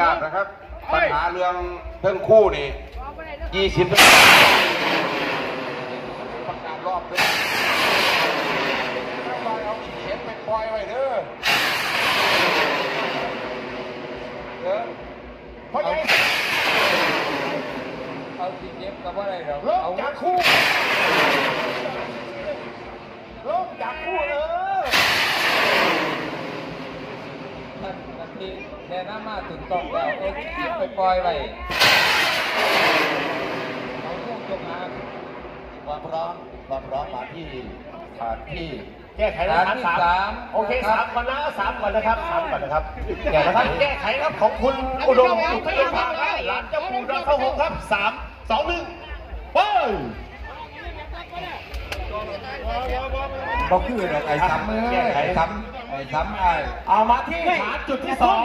ญาตินะครับ ปัญหาเรื่องเพิ่งคู่นี่ยี่สิบประกาศรอบเลยเอาเข็มไปปล่อยไว้เด้อเด้อเพราะไงเอาสีเจ็บกับว่าอะไรเราลงจากคู่ลงจากคู่เออ ท่านนาทีแนะนำมาถึงต้องแล้วเอาสีเจ็บไปปล่อยไว้เอาพวกจงอางความพร้อมความพร้อมมาที่ฐานที่แก้ไขนะคฐารันบที่สามสามโอเคสามก่อนนะสามก่อนนะครับสามก่อนนะครับเดี๋ยวนะครับแก้ไขครับของคุณอุดมอุทยภาครับหลานเจ้าปู่ดอนเข้าหงครับสามสองหนึ่งไปบ่คือดอกไอ้ซ้ำเอ้ยไอ้ซ้ำ ไอ้ซ้ำไอ้เอามาที่ฐานจุดที่สอง